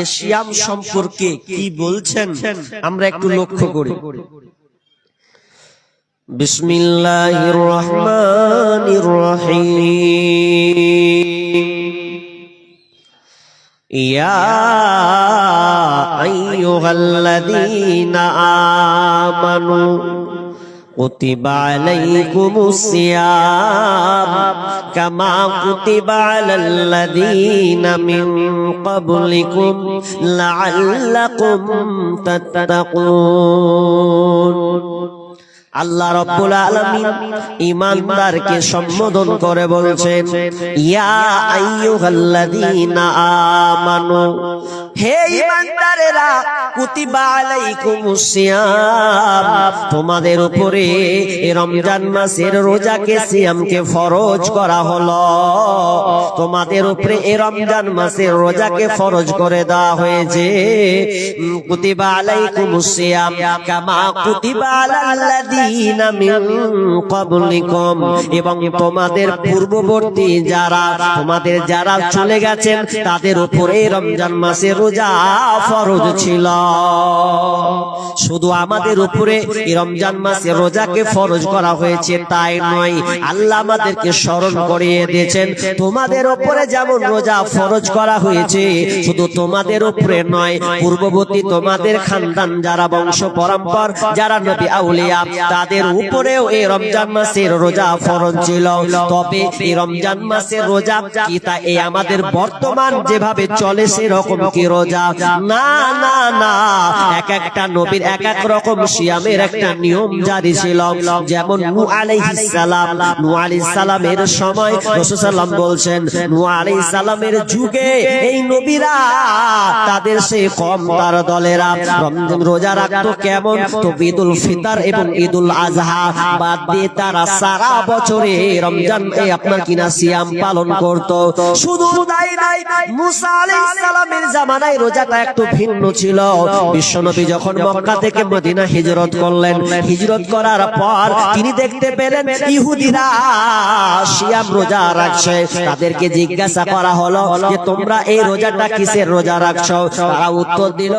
এ সম্পর্কে কি বলছেন? আমরা একটু লক্ষ্য করি। বিসমিল্লাহির রহমানির রহিম ইয়া كتب عليكم الصيام كما كتب على الذين من قبلكم لعلكم تتقون আল্লাহ রব্বুল আলামিন ইমানদারকে সম্বোধন করে বলছেন ইয়া আইয়ুহাল্লাযীনা আমানু হে ইমানদারেরা, কুতিবা আলাইকুমুস সিয়াম। তোমাদের উপরে রমজান মাসের রোজাকে সিয়ামকে ফরজ করা হলো। তোমাদের উপরে এই রমজান মাসের রোজাকে ফরজ করে দেওয়া হয়েছে। কুতিবা আলাইকুমুস সিয়াম, কামা কুতিবা আলাল্লাযীনা মিন ক্বাবলিকুম। এবং তোমাদের পূর্ববর্তী যারা, তোমাদের যারা চলে গেছেন, তাদের উপরে রমজান মাসের রোজা ফরজ ছিল। শুধু আমাদের উপরে রমজান মাসে রোজাকে ফরজ করা হয়েছে তাই নয়, আল্লাহ আমাদেরকে স্মরণ করিয়ে দিয়েছেন, তোমাদের উপরে যেমন রোজা ফরজ করা হয়েছে, শুধু তোমাদের উপরে নয়, পূর্ববর্তী তোমাদের খানদান যারা বংশ পরম্পর, যারা নবী আউলিয়া, তাদের উপরেও এই রমজান মাসের রোজা ফরজ ছিল। তবে এই রমজান মাসের রোজা কি তা এই আমাদের বর্তমান যেভাবে চলে সেরকম কি রোজা। না না না। এক একটা নবীর এক এক রকম সিয়ামের একটা নিয়ম জারি ছিল। যেমন নূ আলাইহিস সালাম নূ আলাইহিস সালামের সময় রাসূল বলছেন নূ আলাইহিস সালামের যুগে এই নবীরা তাদের সেই কম তার দলেরা। রমজান রোজা রাখতো কেমন? তো ঈদুল ফিতর এবং ঈদুল আজহা বাদ দিয়ে তারা সারা বছরে রমজান আপনার কিনা সিয়াম পালন করত। শুধু মুসা আলাইহিস সালামের জামানায় রোজাটা একটু ভিন্ন ছিল। বিশ্বনবী যখন মক্কা থেকে মদিনা হিজরত করলেন, হিজরত করার পর তিনি দেখতে পেলেন ইহুদিরা সিয়াম রোজা রাখছে। তাদেরকে জিজ্ঞাসা করা হলো যে, তোমরা এই রোজাটা কিসের রোজা রাখছো? তারা উত্তর দিল,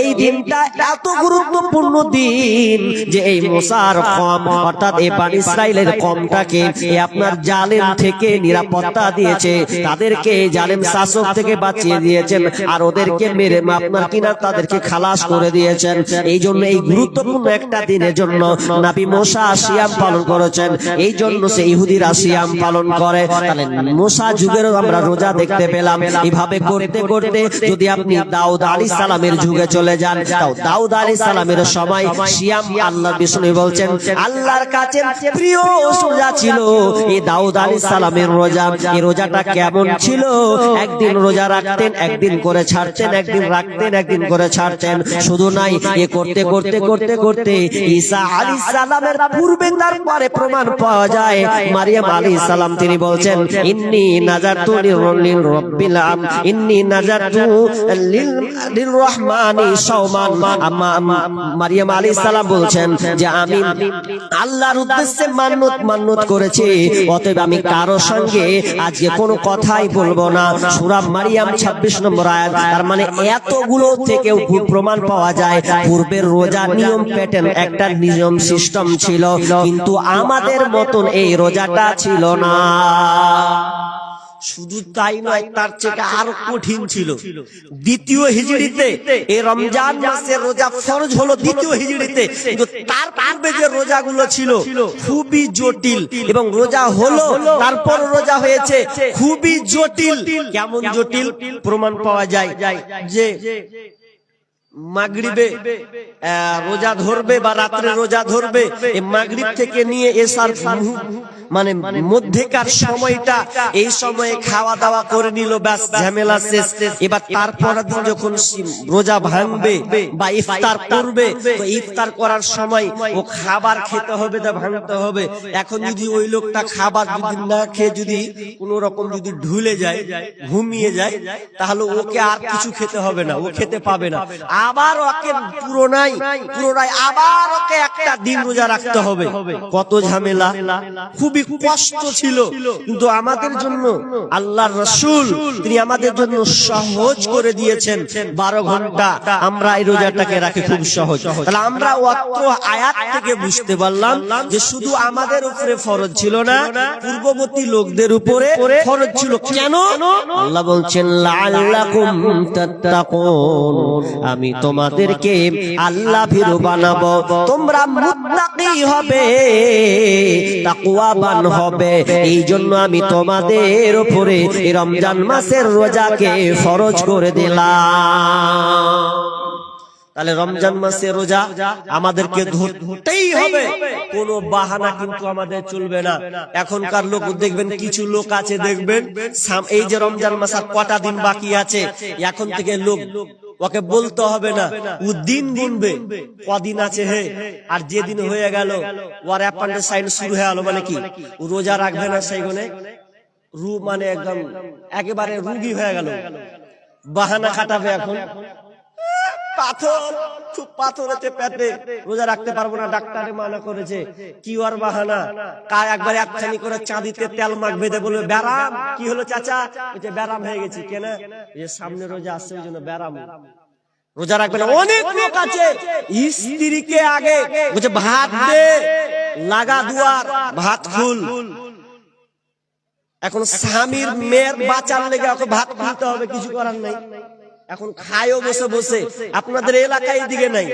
এই দিনটা এত গুরুত্বপূর্ণ দিন যে, এই মোসার কম, অর্থাৎ এই বান ইসরায়েলের কমটাকে আপনার জালেম থেকে নিরাপত্তা দিয়েছে। তাদেরকে জালেম শাসক থেকে বাঁচিয়ে দিয়েছেন। আর ওদেরকে মেরে আপনার কিনা তাদেরকে খালাস করে দিয়েছেন। এই জন্য এই গুরুত্বপূর্ণ একটা দিনের জন্য নাবি মোসা সিয়াম পালন করেছেন। এই জন্য সে ইহুদিরা সিয়াম পালন করে। তাহলে মোসা যুগেরও আমরা রোজা দেখতে পেলাম। এইভাবে করতে করতে যদি আপনি দাউদ আলী সালামের যুগে চলে যান তাও দাউদ আলী সালামের সময় সিয়াম আল্লাহ বিষ্ণু বলছেন আল্লাহর কাছে প্রিয় রোজা ছিল এই দাউদ আলী সালামের রোজা এই রোজাটা কেমন ছিল একদিন রোজা রাখতেন একদিন করে ছাড়তেন একদিন রাখতেন একদিন করে ছাড়তেন শুধু নাই এ করতে করতে করতে করতে ঈসা আলী সালামের পূর্বে তারপরে প্রমাণ পাওয়া যায়। মারিয়াম আলী সালাম তিনি বলছেন ইন্নি নাজারতু লিল রব্বিল আম ইন্নি নাজারতু লিল লিল রহমানি সাওমান আম্মা মারিয়াম আলী সালাম বলছেন যে আমি আল্লাহর উদ্দেশ্যে মান্নত মান্নত করেছি। অতএব আমি কারও সঙ্গে আজকে কোনো কথাই বলব না। সূরা মারিয়াম 26 নম্বর আয়াত তার মানে এতগুলো থেকেও ভুল প্রমাণ পাওয়া যায়। পূর্বের রোজা নিয়ম প্যাটার্ন একটা নিয়ম সিস্টেম ছিল। কিন্তু আমাদের মতন এই রোজাটা ছিল না। শুধু তাই নয় তার থেকে আরও কঠিন ছিল। দ্বিতীয় হিজড়িতে এই রমজান মাসে রোজা ফরজ হলো দ্বিতীয় হিজড়িতে। কিন্তু তার পূর্বে যে রোজাগুলো ছিল খুবই জটিল এবং রোজা হলো তারপর রোজা হয়েছে খুবই জটিল। কেমন জটিল প্রমাণ পাওয়া যায় যে রোজা ধরবে বা রাত্রে রোজা ধরবে, এই মাগরিব থেকে নিয়ে এসার মানে মধ্যেকার সময়টা এই সময়ে খাওয়া দাওয়া করে নিল, ব্যাস, ঝামেলা শেষ। এবার তারপর যখন রোজা ভাঙবে বা ইফতার করবে, তো ইফতার করার সময় ও খাবার খেতে হবে তা ভাঙতে হবে। এখন যদি ওই লোকটা খাবার যদি না খেয়ে যদি কোন রকম যদি ঢুলে যায়, ঘুমিয়ে যায়, তাহলে ওকে আর কিছু খেতে হবে না, ও খেতে পাবে না। আবার ওকে পুরোনাই পুরোনাই, আবার ওকে একটা দিন রোজা রাখতে হবে। কত ঝামেলা? খুবই কষ্ট ছিল। কিন্তু আমাদের জন্য আল্লাহর রসুল, তিনি আমাদের জন্য সহজ করে দিয়েছেন। বারো ঘণ্টা আমরা এই রোজাটাকে রাখি খুব সহজ। তাহলে আমরা অত্র আয়াত থেকে বুঝতে পারলাম যে শুধু আমাদের উপরে ফরজ ছিল না, পূর্ববর্তী লোকদের উপরে ফরজ ছিল। কেন? আল্লাহ বলছেন, লাআল্লাকুম তাত্তাকুন। আমি তোমাদেরকে আল্লাহ ভীরু বানাবো। তোমরা মুত্তাকি হবে। তাকওয়াবান হবে। এই জন্য আমি তোমাদের উপরে এই রমজান মাসের রোজাকে ফরজ করে দিলাম। তাহলে রমজান মাসে রোজা আমাদেরকে ধরতেই হবে। কোনো বাহানা কিন্তু আমাদের চলবে না। এখনকার লোক দেখবেন কিছু লোক আছে দেখবেন এই যে রমজান মাস আর কটা দিন বাকি আছে। এখন থেকে লোক ওকে বলতে হবে না ও দিন গুনবে কদিন আছে হে আর যেদিন হয়ে গেল ওর সাইন শুরু হয়ে গেল মানে কি? ও রোজা রাখবে না সেই গুনে রু মানে একদম একেবারে রুগী হয়ে গেল। বাহানা খাটাবে এখন। স্ত্রীকে আগে ভাত লাগা দুয়ার, ভাত ফুল এখন স্বামীর মেয়ের বাঁচার লেগে ভাত খুলতে হবে, কিছু করার নাই। এখন খায়ও বসে বসে আপনাদের এলাকায় দিকে নাই।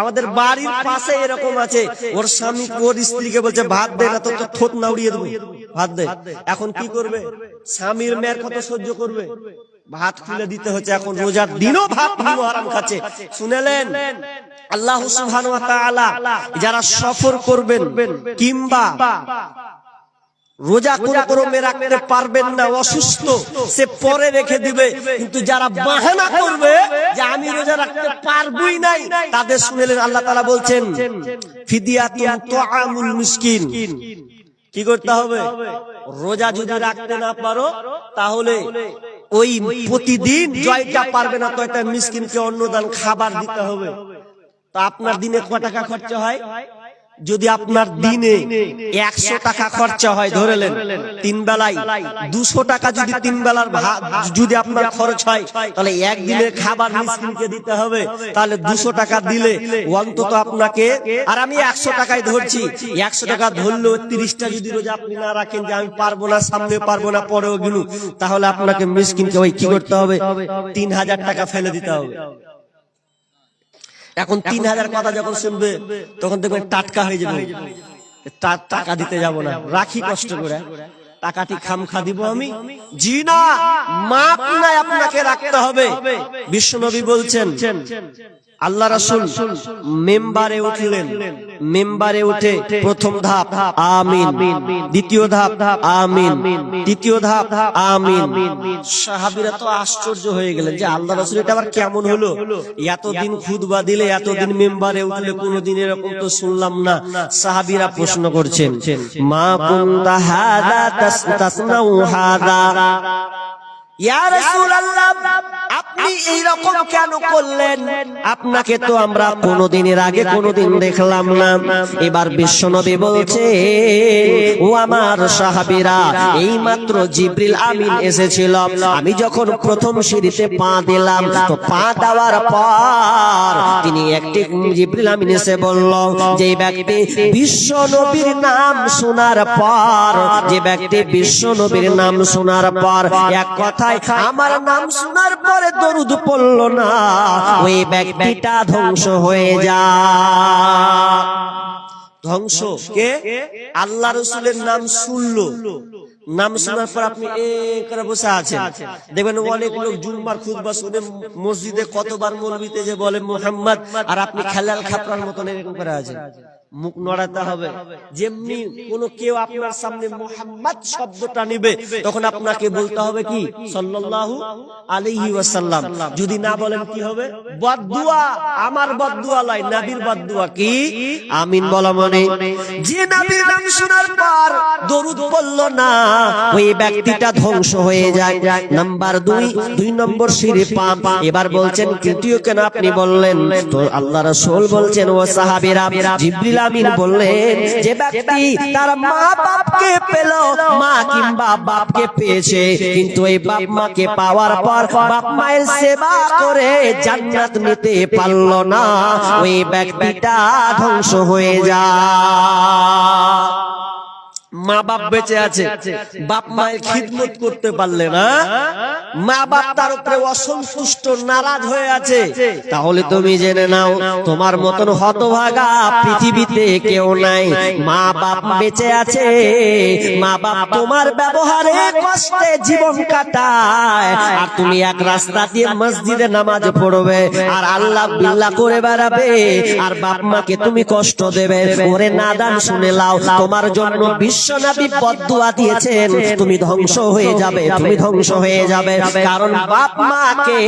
আমাদের বাড়ির পাশে এরকম আছে। ওর স্বামী ওর স্ত্রীকে বলছে ভাত দে না তো থোত না উড়িয়ে দেবো। ভাত দে। এখন কি করবে? স্বামীর মেয়ের কত সহ্য করবে। ভাত খুলে দিতে হচ্ছে। এখন রোজার দিনও ভাত ভালো আরাম খাচ্ছে। শুনেলেন? আল্লাহ ওয়া তাআলা যারা সফর করবেন কিংবা রোজা কোনো ক্রমে রাখতে পারবেন না অসুস্থ। সে পরে রেখে দিবে। কিন্তু যারা বাহানা করবে যে আমি রোজা রাখতে পারবই নাই তাদের শুনেলেন আল্লাহ তাআলা বলছেন ফিদিয়াতুন তুআমুল মিসকিন। কি করতে হবে? রোজা যদি রাখতে না পারো তাহলে ওই প্রতিদিন জয়টা পারবে না তো একটা মিসকিনকে অন্নদান খাবার দিতে হবে। তা আপনার দিনে ক টাকা খরচা হয়? যদি আপনার দিনে একশো টাকা খরচা হয় ধরেলেন তিন বেলায় দুশো টাকা যদি তিন বেলার যদি আপনার খরচ হয়, তাহলে একদিনের খাবার দিতে হবে। তাহলে দুশো টাকা দিলে অন্তত আপনাকে আর আমি একশো টাকায় ধরছি। একশো টাকা ধরলেও তিরিশটা যদি রোজা আপনি না রাখেন যে আমি পারব না সামনে পারব না, পরেও গেলু তাহলে আপনাকে মিসকিনকে ওই কি করতে হবে? তিন হাজার টাকা ফেলে দিতে হবে। এখন তিন হাজার কথা যখন শুনবে তখন দেখবেন টাটকা হয়ে যাবে। টাকা দিতে যাব না। রাখি কষ্ট করে। টাকাটি খামখা দিব আমি। জি না মাপ নাই আপনাকে রাখতে হবে। বিশ্বনবী বলছেন আল্লাহ রাসূল মেম্বারে উঠলেন। মেম্বারে উঠে প্রথম ধাপ, আমিন। দ্বিতীয় ধাপ, আমিন। তৃতীয় ধাপ, আমিন। সাহাবীরা তো আশ্চর্য হয়ে গেলেন যে আল্লাহ রাসূল এটা আবার কেমন হলো? এতদিন খুতবা দিলে, এতদিন মেম্বারে উঠলে কোনোদিন এরকম তো শুনলাম না। সাহাবিরা প্রশ্ন করছেন, মা কুনতা হাদা তাসনাউ হাদা? আপনি এই রকম কেন করলেন? আপনাকে তো আমরা কোনোদিনের আগে কোনোদিন দেখলাম না। এবার বিশ্বনবী বলছে, ও আমার সাহাবীরা এই মাত্র জিবরিল আমিন এসেছিল। আমি যখন প্রথম সিঁড়িতে পা দিলাম, তো পা দেওয়ার পর তিনি একটি জিব্রিল আমিন এসে বলল, যে ব্যক্তি বিশ্ব নবীর নাম শোনার পর, যে ব্যক্তি বিশ্ব নবীর নাম শোনার পর, এক কথায় আমার নাম শোনার পরে দরুদ পড়ল না। ওই ব্যক্তিটা ধ্বংস হয়ে যা। ধ্বংস কে? আল্লাহ রসুলের নাম শুনলো। নাম শোনার পর আপনি করে বসে আছেন। দেখবেন অনেক লোক জুম্মার খুতবা শুনে মসজিদে কতবার মৌলবিতে যে বলে মোহাম্মদ আর আপনি খেলাল খাপড়ার মতন এরকম করে আছেন। মুখ নড়াতে হবে। যেমনি কোন কেউ আপনার সামনে মোহাম্মদ শব্দটা নিবে, তখন আপনাকে বলতে হবে কি? সাল্লাল্লাহু আলাইহি ওয়াসাল্লাম। যদি না বলেন কি হবে? বদদুয়া, আমার বদদুয়া লাই, নবীর বদদুয়া কি? আমিন বলা মানে। যে নবীর নাম শোনার পর দরুদ পড়ল না, ওই ব্যক্তিটা ধ্বংস হয়ে যায়। নাম্বার দুই দুই নম্বর সিঁড়ি পাম এবার বলছেন, তৃতীয় কেন আপনি বললেন? তো আল্লাহ রাসূল বলছেন, ও সাহাবীরা, জিবরিল আমিন বললেন, যে ব্যক্তি তার মা বাপকে পেল, মা কিংবা বাপকে পেয়েছে, কিন্তু এই বাপ মাকে পাওয়ার পর বাপ মায়ের সেবা করে জান্নাত নিতে পারল না। ওই ব্যক্তিটা ধ্বংস হয়ে যায় মা বাপ বেঁচে আছে, বাপ মায়ের খিদমত করতে পারলে না মা বাপ তার উপরে অসন্তুষ্ট, নারাজ হয়ে আছে। তাহলে তুমি জেনে নাও, তোমার মতন হতভাগা পৃথিবীতে কেউ নাই। মা বাপ বেঁচে আছে মা বাপ তোমার ব্যবহারে কষ্টে জীবন কাটায়। আর তুমি এক রাস্তা দিয়ে মসজিদে নামাজ পড়বে, আর আল্লাহ বিল্লাহ করে বেড়াবে, আর বাপ মাকে তুমি কষ্ট দেবে। ওরে নাদান শুনে লাও, তোমার জন্য বিশ্বনবী বদদুয়া দিয়েছেন তুমি ধ্বংস হয়ে যাবে তুমি ধ্বংস হয়ে যাবে। কারণ বাপ মাকে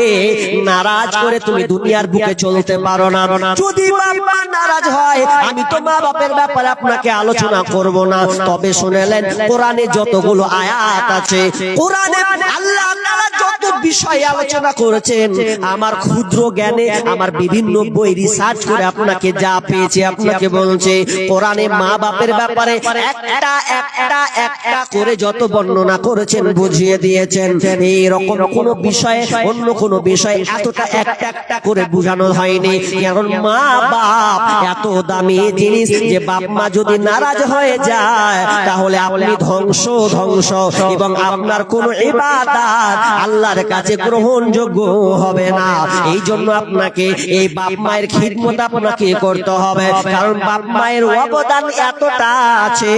নারাজ করে তুমি দুনিয়ার বুকে চলতে পারো না। যদি বাপ মা নারাজ হয় আমি তো মা বাপের ব্যাপারে আপনাকে আলোচনা করব না। তবে শুনেলেন কোরআনে যতগুলো আয়াত আছে কোরআনে আল্লাহ যত বিষয় আলোচনা করেছেন আমার ক্ষুদ্র জ্ঞানে আমার বিভিন্ন বই রিসার্চ করে আপনাকে যা পেয়েছে আপনাকে বলছে কোরআনে মা বাপের ব্যাপারে একটা একটা একটা করে যত বর্ণনা করেছেন বুঝিয়ে দিয়েছেন এই রকম কোন বিষয়ে অন্য কোন বিষয়ে এতটা একটা একটা করে বোঝানো হয়নি। কারণ মা বাপ এত দামি জিনিস যে বাপ মা যদি নারাজ হয়ে যায় তাহলে আপনি ধ্বংস ধ্বংস এবং আপনার কোন ইবাদত আল্লাহর কাছে গ্রহণযোগ্য হবে না। এই জন্য আপনাকে এই বাপ মায়ের খিদমত আপনাকে করতে হবে। কারণ বাপ মায়ের অবদান এতটা আছে।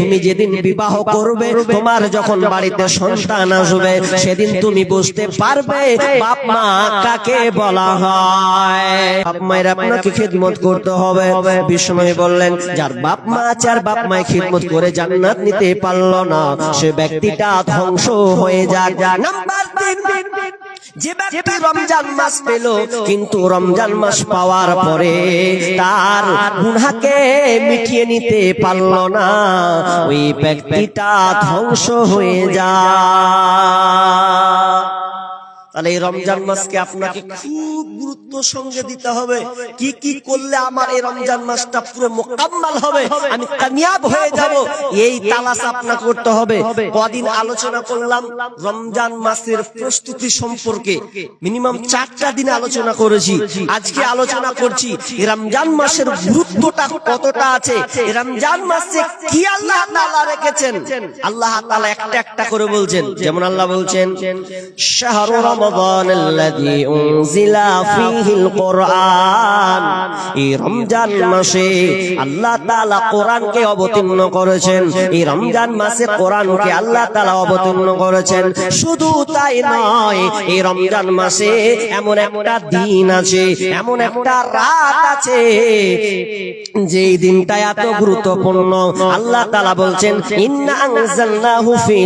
তুমি যেদিন বিবাহ করবে, তোমার যখন বাড়িতে সন্তান আসবে, সেদিন তুমি বুঝতে পারবে বাপ মা কাকে বলা হয়। বাপ মায়ের আপনাকে খিদমত করতে হবে। বিষ্ণু বললেন, যার বাপ মা আর বাপ মায়ের খিদমত করে জান্নাত নিতে পারল না, সে ব্যক্তিটা ধ্বংস হয়ে যাক। নাম্বার তিন। যে ব্যক্তি রমজান মাস পেল কিন্তু রমজান মাস পাওয়ার পরে তার গুনাকে মিটিয়ে নিতে পারল না। ওই ব্যক্তিটা ধ্বংস হয়ে যায়। তাহলে এই রমজান মাসকে আপনাকে খুব গুরুত্ব সঙ্গে দিতে হবে। কি কি করলে আমার এই রমজান মাসটা পুরো মোকাম্মাল হবে? আমি কামিয়াব হয়ে যাব। এই তালাশ আপনাকে করতে হবে। কদিন আলোচনা করলাম রমজান মাসের প্রস্তুতি সম্পর্কে। মিনিমাম চারটা দিন আলোচনা করেছি। আজকে আলোচনা করছি রমজান মাসের গুরুত্বটা কতটা আছে? রমজান মাসে কি আল্লাহ তাআলা রেখেছেন? আল্লাহ তাআলা একটা একটা করে বলছেন। যেমন আল্লাহ বলছেন, শাহরু উনজিলা ফীহিল কোরআন এই রমজান মাসে আল্লাহ তাআলা কোরআনকে অবতীর্ণ করেছেন। এই রমজান মাসে কোরআনকে আল্লাহ তাআলা অবতীর্ণ করেছেন। শুধু তাই নয়, এই রমজান মাসে এমন একটা দিন আছে, এমন একটা রাত আছে যে দিনটা এত গুরুত্বপূর্ণ। আল্লাহ তাআলা বলছেন, ইন্না আনজালনাহু ফি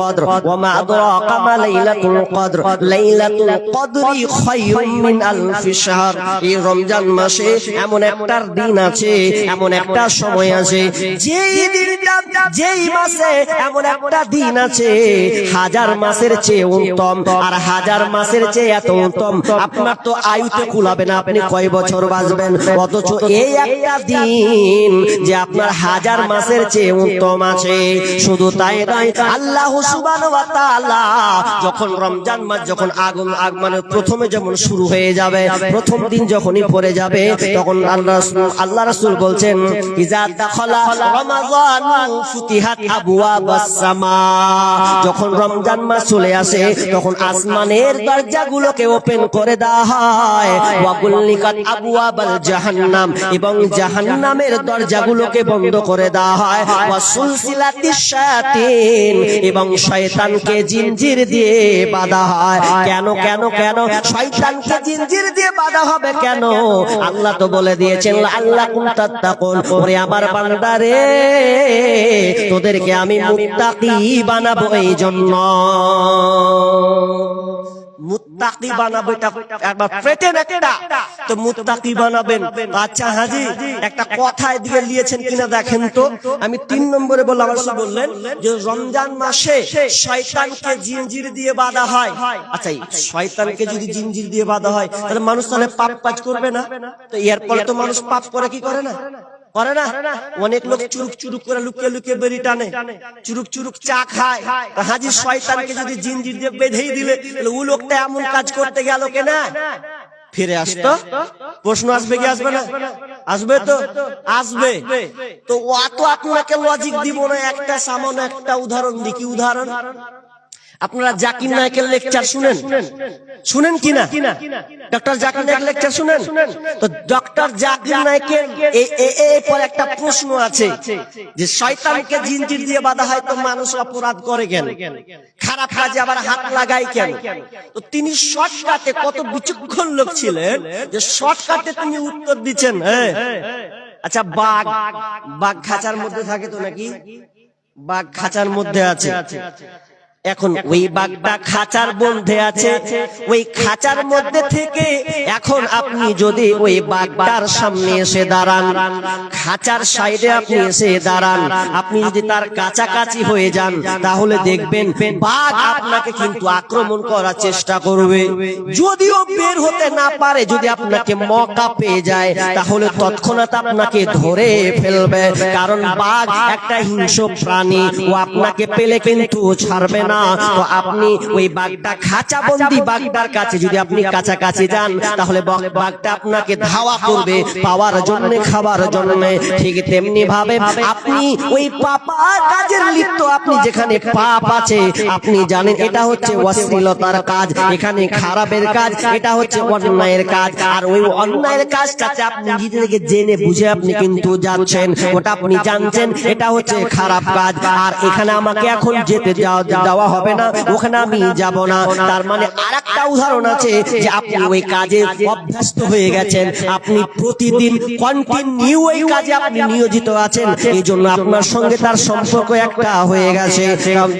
কদর, ওয়া মা আদরাকা মা লাইলাতুল কদর। লাইলাতুল কদরি খায়রুম মিন আলফি শাহর। এই রমজান মাসে এমন একটা দিন আছে এমন একটা সময় আছে যেই দিনটা যেই মাসে এমন একটা দিন আছে হাজার মাসের চেয়ে উত্তম আর হাজার মাসের চেয়ে এত উত্তম আপনার তো আয়ুতে কুলাবে না আপনি কয় বছর বাঁচবেন? অথচ এই একটা দিন যে আপনার হাজার মাসের চেয়ে উত্তম আছে। শুধু তাই নয় আল্লাহ ওয়া তাআলা যখন রমজান মাস যখন আগুন আগমনে প্রথমে যেমন শুরু হয়ে যাবে, প্রথম দিন যখনই পড়ে যাবে, তখন আল্লাহ রাসূল আল্লাহ রাসূল বলছেন ইজা দাখালা রমাযান ফুতিহাত আবওয়াবাস সামা। যখন রমজান মাস চলে আসে, তখন আসমানের দরজাগুলোকে ওপেন করে দেওয়া হয়। ওয়া গুল্লিকাত আবওয়াবাল জাহান্নাম, এবং জাহান্নামের দরজাগুলোকে বন্ধ করে দেওয়া হয়। ওয়া সুলসিলাতিশ শায়াতিন, এবং শয়তানকে জিনজির দিয়ে বাঁধা হয়। কেন কেন কেন শয়তানকে জিনজির দিয়ে বাধা হবে কেন? আল্লাহ তো বলে দিয়েছেন আল্লাহ কুমতাত্তাকুন ওরে আমার বান্দারে তোদেরকে আমি মুত্তাকি বানাবো এই জন্য একবার পেটেন একটা। তো বানাবেন। আচ্ছা হাজি, একটা এদিকে নিয়েছেন কিনা দেখেন তো। আমি তিন নম্বরে বললাম বললেন যে রমজান মাসে শয়তানকে জিনজির দিয়ে বাঁধা হয়। আচ্ছা শয়তানকে যদি জিনজির দিয়ে বাঁধা হয়, তাহলে মানুষ তাহলে পাপ কাজ করবে না? তো এরপরে তো মানুষ পাপ করে, কি করে না? করে না? অনেক লোক চুরুক চুরুক করে লুকিয়ে লুকিয়ে বেরি টানে। চুরুক চুরুক চা খায়। হাজির হাজি শয়তানকে যদি জিনজির দিয়ে বেঁধেই দিলে তাহলে ও লোকটা এমন কাজ করতে গেল কেনা ফিরে আসতো? প্রশ্ন আসবে কি আসবে না? আসবে তো? আসবে তো? অত আপনাকে লজিক দিব না একটা সামান্য একটা উদাহরণ দি কি উদাহরণ। আপনারা জাকির নায়কের লেকচার শুনেন। শুনেন। কিনা? ডক্টর জাকির নায়ক লেকচার শুনেন? তো ডক্টর জাকির নায়কের পর একটা প্রশ্ন আছে যে শয়তানকে জিনজির দিয়ে বাধা হয় তো মানুষ অপরাধ করে কেন? খারাপ কাজে আবার হাত লাগায় কেন? তো তিনি শর্টকাটে কত বিচক্ষণ লোক ছিলেন যে শর্টকাটে তিনি উত্তর দিচ্ছেন হ্যাঁ। আচ্ছা বাঘ। বাঘ। খাঁচার মধ্যে থাকে তো নাকি? বাঘ খাঁচার মধ্যে আছে। এখন ওই বাঘটা খাঁচার মধ্যে আছে। ওই খাঁচার মধ্যে থেকে এখন আপনি যদি ওই বাঘটার সামনে এসে দাঁড়ান। খাঁচার সাইডে আপনি এসে দাঁড়ান। আপনি যদি তার কাছাকাছি হয়ে যান তাহলে দেখবেন বাঘ আপনাকে কিন্তু আক্রমণ করার চেষ্টা করবে। যদিও বের হতে না পারে যদি আপনাকে মকা পেয়ে যায় তাহলে তৎক্ষণাৎ আপনাকে ধরে ফেলবে। কারণ বাঘ একটা হিংস্র প্রাণী ও আপনাকে পেলে কিন্তু ছাড়বে না তো আপনি ওই বাঘটা খাঁচা বন্দি বাঘটার কাছে যদি আপনি কাছাকাছি যান তাহলে বাঘটা আপনাকে ধাওয়া করবে পাওয়ার জন্য খাবার জন্য। ঠিক তেমনি ভাবে আপনি ওই পাপা কাজের লিপ্ত আপনি যেখানে পাপ আছে আপনি জানেন এটা হচ্ছে অশ্লীলতার কাজ এখানে খারাপের কাজ এটা হচ্ছে অন্যায়ের কাজ আর ওই অন্যায়ের কাজটাতে আপনি নিজেকে জেনে বুঝে আপনি কিন্তু যাচ্ছেন ওটা আপনি জানছেন এটা হচ্ছে খারাপ কাজ আর এখানে আমাকে এখন যেতে যাওয়া যাওয়া- যাওয়া হবে না ওখানে আমি যাব না। তার মানে আরেকটা উদাহরণ আছে যে আপনি ওই কাজে অভ্যস্ত হয়ে গেছেন। আপনি প্রতিদিন কন্টিনিউ ওই কাজে আপনি নিয়োজিত আছেন। এই জন্য আপনার সঙ্গে তার সম্পর্ক একটা হয়ে গেছে।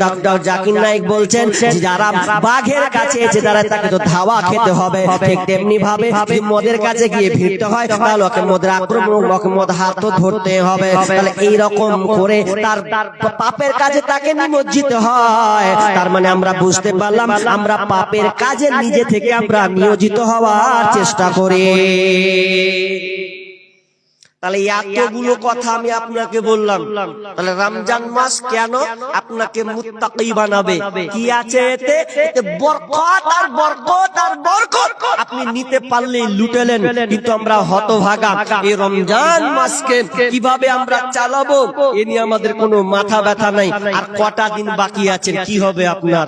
ডক্টর জাকির নাইক বলছেন যারা বাঘের কাছে এসে তারা তাকে তো ধাওয়া খেতে হবে। ঠিক তেমনি ভাবে মদের কাছে গিয়ে ভিড়তে হয় তাহলে ওকে মদের আক্রমণ ওকে মদ হাত ধরতে হবে। তাহলে এই রকম করে তার পাপের কাজে তাকে নিমজ্জিত হয় তার মানে আমরা বুঝতে পারলাম, আমরা পাপের কাজে নিজে থেকে আমরা নিয়োজিত হওয়ার চেষ্টা করি। তাহলে এতগুলো কথা আমি আপনাকে বললাম। তাহলে রমজান মাস কেন আপনাকে মুত্তাকি বানাবে? কি আছে এতে? এতে বরকত আর বরকত আর বরকত আপনি নিতে পারলে লুটেলেন। কিন্তু আমরা হতভাগা। এই রমজান মাসকে কীভাবে আমরা চালাবো? এ নিয়ে আমাদের কোনো মাথা ব্যথা নাই। আর কটা দিন বাকি আছে কি হবে আপনার?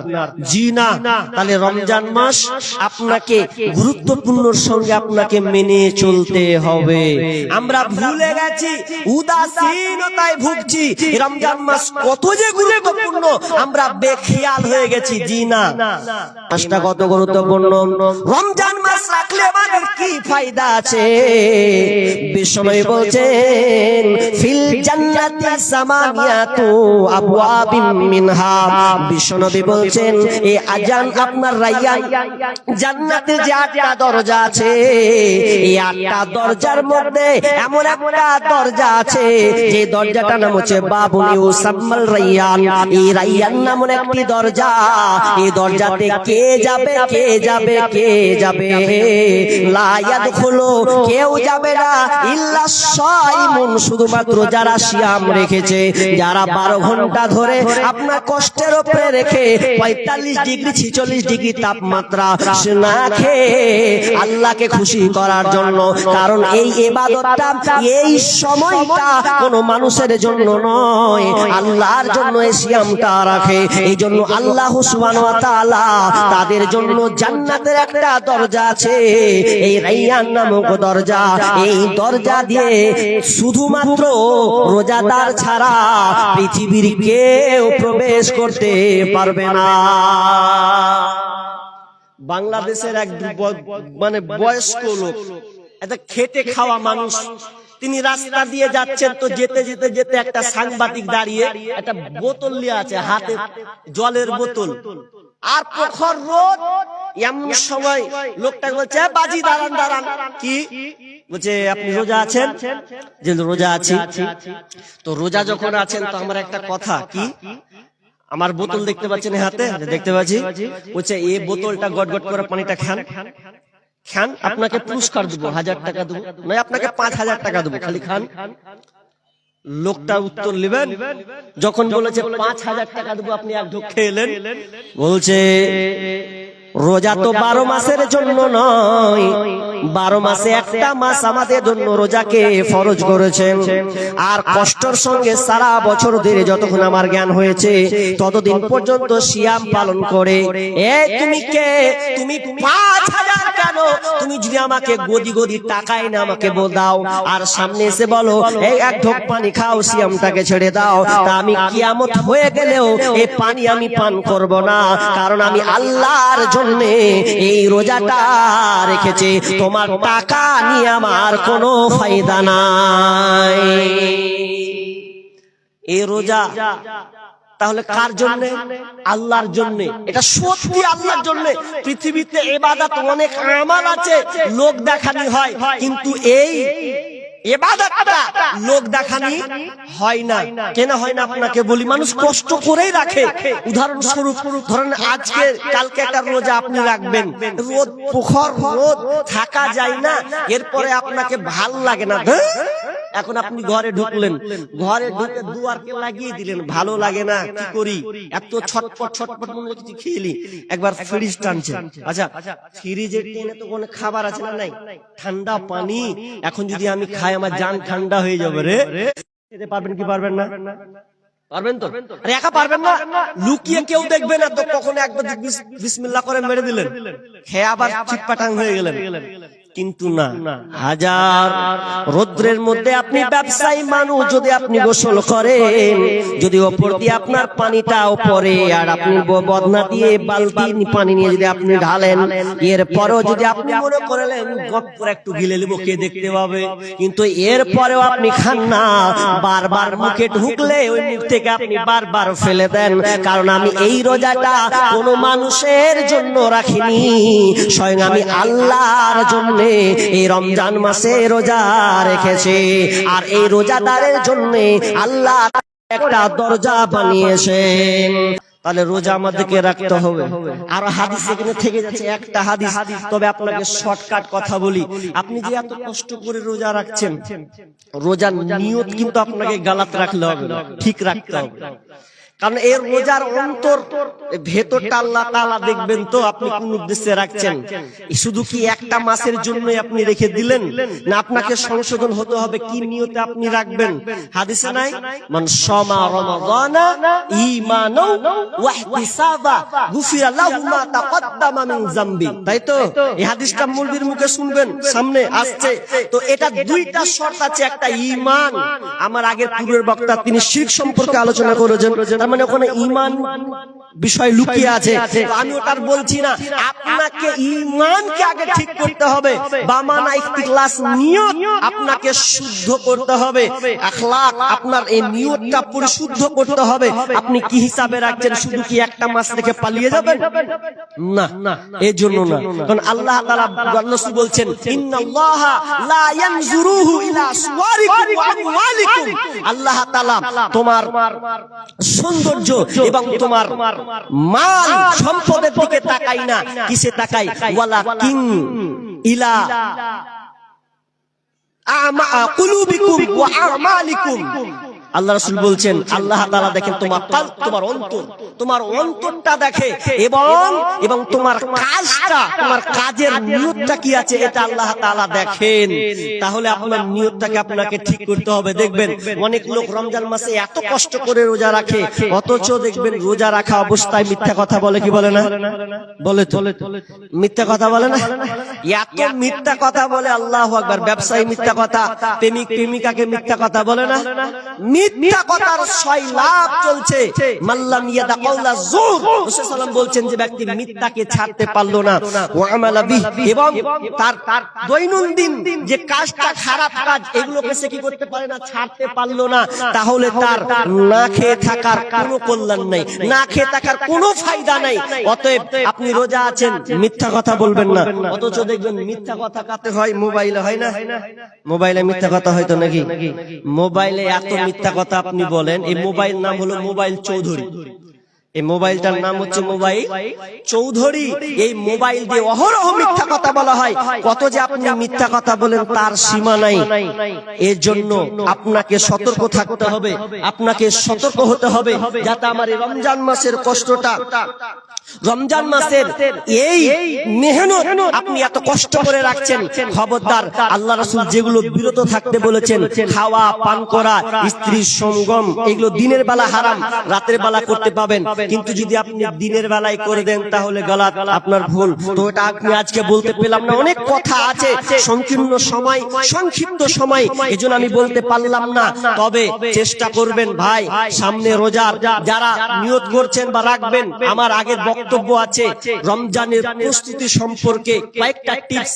জি না। তাহলে রমজান মাস আপনাকে গুরুত্বপূর্ণ সঙ্গে আপনাকে মেনে চলতে হবে। আমরা ভুলে গেছি, উদাসীনতায় ভুগছি। রমজান মাস কত যে গুরুত্বপূর্ণ, আমরা বেখেয়াল হয়ে গেছি, জি না। মাসটা কত গুরুত্বপূর্ণ? রমজান মাস রাখলে আমাদের কি ফায়দা আছে? বিষ্ণু বলছেন, ফিল জান্নাতি সামানিয়াতু আবওয়াবিন মিনহা। বিষ্ণু বলছেন এই আজান আপনার রাইয়ান। জান্নাতে যে আটটা দরজা আছে, এই আটটা দরজার মধ্যে এমন একটা দরজা আছে। যে দরজাটার নাম হচ্ছে রাইয়ান। এই রাইয়ান একটি দরজা। এই দরজাতে কে যাবে কে যাবে কে যাবে? কেউ যাবে না। ইল্লা সাইমুন, শুধুমাত্র যারা সিয়াম রেখেছে। যারা বারো ঘণ্টা ধরে আপনার কষ্টের উপরে রেখে পঁয়তাল্লিশ ডিগ্রি, ছিচল্লিশ ডিগ্রি তাপমাত্রা না খেয়ে আল্লাহকে খুশি করার জন্য। কারণ এই এবাদতটা এই সময়টা কোনো মানুষের জন্য নয়। আল্লাহর জন্য এই সিয়ামটা রাখে। এই জন্য আল্লাহ ওয়া তাআলা তাদের জন্য জান্নাতের একটা দরজা আছে। এই রাইয়ান নামক দরজা। এই দরজা দিয়ে শুধুমাত্র রোজাদার ছাড়া পৃথিবীর কেউ প্রবেশ করতে পারবে না। বাংলাদেশের এক মানে বয়স্ক লোক একটা খেটে খাওয়া মানুষ তিনি রাস্তা দিয়ে যাচ্ছেন তো যেতে যেতে যেতে একটা সাংবাদিক দাঁড়িয়ে একটা বোতল নিয়ে আছে, হাতে জলের বোতল। আর প্রখর রোদ, এমন সময় লোকটা বলছে বাজি, দাঁড়ান দাঁড়ান। কি? বলছে, আপনি রোজা আছেন? যে, রোজা আছি। তো রোজা যখন আছেন, তো আমার একটা কথা, কি? আমার বোতল দেখতে পাচ্ছেন হাতে? দেখতে পাচ্ছি। বলছে, এই বোতলটা গট করে পানিটা খান। খান আপনাকে পুরস্কার দেবো হাজার টাকা দেবো। নয় আপনাকে পাঁচ হাজার টাকা দেবো খালি খান। লোকটা উত্তর নেবেন। যখন বলেছে পাঁচ হাজার টাকা দেবো আপনি এক ঢোক খেয়ে এলেন। বলছে রোজা তো বারো মাসের জন্য নয়। বারো মাসে একটা মাস আমাদের জন্য রোজাকে ফরজ করেছেন। আর কষ্টর সঙ্গে সারা বছর ধরে যতক্ষণ আমার জ্ঞান হয়েছে ততদিন পর্যন্ত সিয়াম পালন করে। এ তুমি কে? তুমি পাঁচ হাজার কেন? তুমি যদি আমাকে গদি গদি টাকায় না আমাকে বল দাও। আর সামনে এসে বলো এই এক ঢোক পানি খাও সিয়ামটাকে ছেড়ে দাও। তা আমি কিয়ামত হয়ে গেলেও এই পানি আমি পান করব না? কারণ আমি আল্লাহর জন্য এই রোজাটা রেখেছি। তোমার টাকা নিয়ে আমার কোনো ফায়দা নাই। এই রোজা তাহলে কার জন্য? আল্লাহর জন্য। এটা সত্যি আল্লাহর জন্য। পৃথিবীতে এবাদত অনেক আমাল আছে, লোক দেখানি হয়, কিন্তু এই এবাদতটা লোক দেখানি হয় না। কেন হয় না আপনাকে বলি? মানুষ কষ্ট করেই রাখে। উদাহরণস্বরূপ ধরেন আজকে কালকে একটা রোজা আপনি রাখবেন। রোদ প্রখর রোদ থাকা যায় না। এরপরে আপনাকে ভালো লাগে না। হ্যাঁ? এখন আপনি ঘরে ঢুকলেন। ঘরে ঢুকে দুয়ারকে লাগিয়ে দিলেন। ভালো লাগে না। কি করি? এত ছটপট ছটপট মনে কিছু খেলি একবার ফ্রিজ টানছে আচ্ছা ফ্রিজের টেনে তো কোনো খাবার আছে না নাই? ঠান্ডা পানি। এখন যদি আমি খাই আমার যান ঠান্ডা হয়ে যাবে রে। খেতে পারবেন কি পারবেন না? পারবেন তো? আরে একা পারবেন না? লুকিয়ে কেউ দেখবে না তো কখনো একবার বিস- বিসমিল্লাহ করে মেরে দিলেন। খেয়ে আবার চিটপাটাং হয়ে গেলেন। কিন্তু না। হাজার রৌদ্রের মধ্যে আপনি ব্যবসায়ী মানুষ যদি আপনি গোসল করেন যদি ওপর দিয়ে আপনার পানিটা ওপরে আর আপনি বদনা দিয়ে বালতি পানি নিয়ে যদি আপনি ঢালেন এরপরেও যদি আপনি মনে করলেন গপ করে একটু গিলে নেব কে দেখতে পাবে কিন্তু এরপরেও আপনি খান না। বারবার মুখে ঢুকলে ওই মুখ থেকে আপনি বারবার ফেলে দেন কারণ আমি এই রোজাটা কোনো মানুষের জন্য রাখিনি স্বয়ং আমি আল্লাহর জন্য এই রমজান মাসে রোজা রেখেছি। আর এই রোজাদারের জন্য আল্লাহ একটা দরজা বানিয়েছেন। তাহলে রোজা আমাদেরকে রাখতে হবে। আর হাদিস এখানে থেকে যাচ্ছে, একটা হাদিস। তবে আপনাকে শর্টকাট কথা বলি। আপনি যে এত কষ্ট করে রোজা রাখছেন, রোজার নিয়ত কিন্তু আপনাকে গালাত রাখলে হবে ঠিক রাখতে হবে। কারণ এর রোজার অন্তর ভেতরটা আল্লাহ তাআলা দেখবেন তো আপনি কোন উদ্দেশ্যে রাখছেন? শুধু কি একটা মাসের জন্যই আপনি রেখে দিলেন? না আপনাকে সংশোধন হতে হবে কি নিয়তে আপনি রাখবেন? হাদিসে নাই মান শামা রমাদানা ঈমানাও ওয়া ইহতিসাবা গুফিরা লাহু মা তাকদ্দামা মিন যামবি। তাই তো? এই হাদিসটা মুলবির মুখে শুনবেন সামনে আসছে। তো এটা দুইটা শর্ত আছে একটা ঈমান। আমার আগের পূর্বের বক্তা তিনি শিরক সম্পর্কে আলোচনা করেছেন তার মানে ওখানে ঈমান বিষয় লুকিয়ে আছে। আমি ওটার বলছি না আপনাকে ঈমানকে আগে ঠিক করতে হবে। বামানা ইখতিলাস নিয়ত আপনাকে শুদ্ধ করতে হবে। আপনার এই নিয়তটা পরিশুদ্ধ করতে হবে। আপনি কি হিসাবে রাখছেন? শুধু কি একটা মাস রেখে পালিয়ে যাবেন? না এই জন্য না। কারণ আল্লাহ তাআলা রাসূল বলছেন ইন্নাল্লাহা লা ইয়ানজুরুহু ইলা সুওয়ারিকুম ওয়া আমওয়ালিকুম। আল্লাহ তাআলা তোমার সৌন্দর্য এবং তোমার মাল সম্পদের দিকে তাকাই না। কিসে তাকাই? ওয়ালা কিং ইলা। আমা কুলুবিকুম ওয়া আমালিকুম। আল্লাহ রাসূল বলছেন আল্লাহ তাআলা দেখেন তোমার কাল তোমার অন্তর তোমার অন্তরটা দেখে এবং এবং তোমার কাজটা তোমার কাজের নিয়তটা কি আছে এটা আল্লাহ তাআলা দেখেন। তাহলে আপনার নিয়তটাকে আপনাকে ঠিক করতে হবে। দেখবেন অনেক লোক রমজান মাসে এত কষ্ট করে রোজা রাখে অথচ দেখবেন রোজা রাখা অবস্থায় মিথ্যা কথা বলে কি বলে না? বলে তো। মিথ্যা কথা বলে না? এত মিথ্যা কথা বলে আল্লাহ একবার ব্যবসায়ী মিথ্যা কথা প্রেমিক প্রেমিকাকে মিথ্যা কথা বলে না মিথ্যা কথার ছয় লাভ চলছে। মাল্লাম ইয়াদা কাউলা জুর রাসূল সাল্লাম বলছেন যে ব্যক্তি মিথ্যাকে ছাড়তে পারল না। ওয়া আমালা বিহ। এবং তার তার দৈনন্দিন যে কাজটা খারাপ কাজ এগুলোকে সে কি করতে পারে না? ছাড়তে পারল না। তাহলে তার না খেয়ে থাকার কোনো কল্যাণ নাই। না খেয়ে থাকার কোনো ফায়দা নাই। অতএব আপনি রোজা আছেন মিথ্যা কথা বলবেন না। অথচ দেখবেন মিথ্যা কথা কাতে হয় মোবাইলে হয় না। মোবাইলে মিথ্যা কথা হয়তো নাকি মোবাইলে এত মিথ্যা কথা আপনি বলেন, এই মোবাইল নাম হলো মোবাইল চৌধুরী। এই মোবাইলটার নাম হচ্ছে মোবাইল চৌধুরী। এই মোবাইল দিয়ে অহরহ মিথ্যা কথা বলা হয়। কত যে আপনি মিথ্যা কথা বলেন, তার সীমা নাই। এর জন্য আপনাকে সতর্ক থাকতে হবে। আপনাকে সতর্ক হতে হবে, যাতে আমার এই রমজান মাসের কষ্টটা রমজান মাসের এই মেহনত আপনি এত কষ্ট করে রাখছেন। খবরদার আল্লাহ রাসূল যেগুলো বিরত থাকতে বলেছেন খাওয়া পান করা স্ত্রীর সঙ্গম এগুলো দিনের বেলা হারাম রাতের বেলা করতে পাবেন। কিন্তু যদি আপনি দিনের বেলায় করে দেন তাহলে গলা আপনার ভুল। তো এটা আপনি আজকে বলতে পেলাম না অনেক কথা আছে সংকীর্ণ সময় সংক্ষিপ্ত সময় এজন্য আমি বলতে পারলাম না। তবে চেষ্টা করবেন ভাই সামনে রোজার যারা নিয়ত করছেন বা রাখবেন আমার আগের বক্তব্য আছে। রমজানের প্রস্তুতি সম্পর্কে কয়েকটা টিপস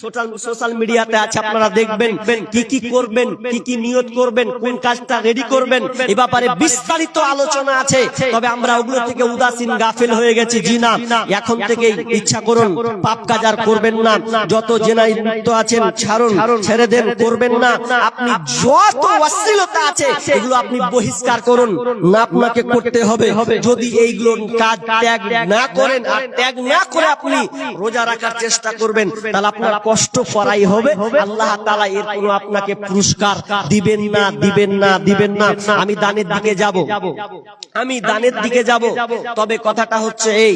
সোশ্যাল মিডিয়াতে আছে, আপনারা দেখবেন কি কি করবেন, কি কি নিয়ত করবেন, কোন কাজটা রেডি করবেন, এ ব্যাপারে বিস্তারিত আলোচনা আছে। তবে আমরা ওগুলো থেকে উদাসীন গাফেল হয়ে গেছি। জি না, এখন থেকে ইচ্ছা করুন, পাপ কাজ আর করবেন না। যত জেনাই লিপ্ত আছেন, ছাড়ুন, ছেড়ে দেন, করবেন না। আপনি যত অশ্লীলতা আছে, এগুলো আপনি বহিষ্কার করুন। না আপনাকে করতে হবে। যদি এইগুলো কাজ ত্যাগ না করেন, আর ত্যাগ না করে আপনি রোজা রাখার চেষ্টা করবেন, তাহলে আপনার কষ্ট করাই হবে, আল্লাহ তালা এর কোনো আপনাকে পুরস্কার দিবেন না দিবেন না দিবেন না। আমি দানের দিকে যাব। আমি দানের দিকে যাব। তবে কথাটা হচ্ছে এই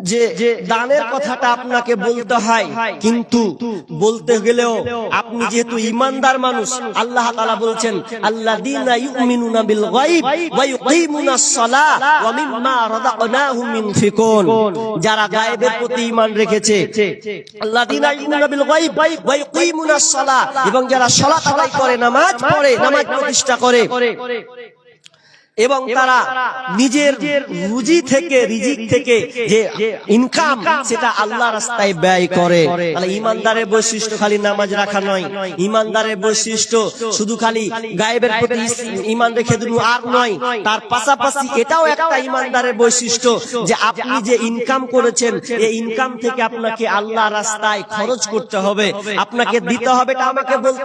যে দানের কথাটা আপনাকে বলতে হয় কিন্তু বলতে গেলেও আপনি যেহেতু ইমানদার মানুষ আল্লাহ তাআলা বলছেন আল্লাযীনা ইউমিনুনা বিল গায়ব ওয়া ইউকিমুনাস সালাহ ওয়া মিম্মা রাযাকনাহুম ইনফিকুন যারা গায়েবের প্রতি ঈমান রেখেছে আল্লাযীনা ইউমিনুনা বিল গায়ব ওয়া ইউকিমুনাস সালাহ এবং যারা সালাত আদায় করে নামাজ পড়ে নামাজ প্রতিষ্ঠা করে। এবং তারা নিজের রুজি থেকে রিজিক থেকে যে ইনকাম সেটা আল্লাহ রাস্তায় ব্যয় করে। তাহলে ইমানদারের বৈশিষ্ট্য খালি নামাজ রাখা নয়। ইমানদারের বৈশিষ্ট্য শুধু খালি গায়েবের প্রতি ইমান রেখে দিল আর নয়। তার পাশাপাশি এটাও একটা ইমানদারের বৈশিষ্ট্য যে আপনি যে ইনকাম করেছেন এই ইনকাম থেকে আপনাকে আল্লাহ রাস্তায় খরচ করতে হবে। আপনাকে দিতে হবে এটা আমাকে বলতে